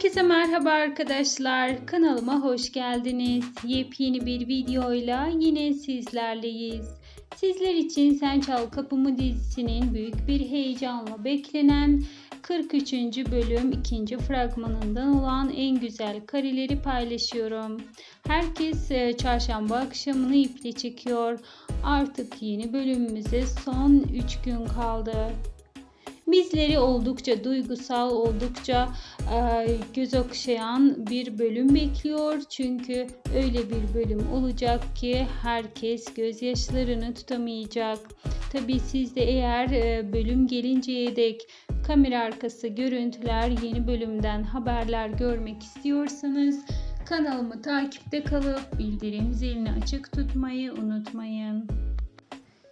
Herkese merhaba arkadaşlar. Kanalıma hoş geldiniz. Yepyeni bir videoyla yine sizlerleyiz. Sizler için Sen Çal Kapımı dizisinin büyük bir heyecanla beklenen 43. bölüm 2. fragmanından olan en güzel kareleri paylaşıyorum. Herkes e, çarşamba akşamını iple çekiyor. Artık yeni bölümümüze son 3 gün kaldı. Bizleri oldukça duygusal, oldukça e, göz okşayan bir bölüm bekliyor. Çünkü öyle bir bölüm olacak ki herkes gözyaşlarını tutamayacak. Tabi siz de eğer e, bölüm gelinceye dek kamera arkası görüntüler, yeni bölümden haberler görmek istiyorsanız kanalımı takipte kalıp bildirim zilini açık tutmayı unutmayın.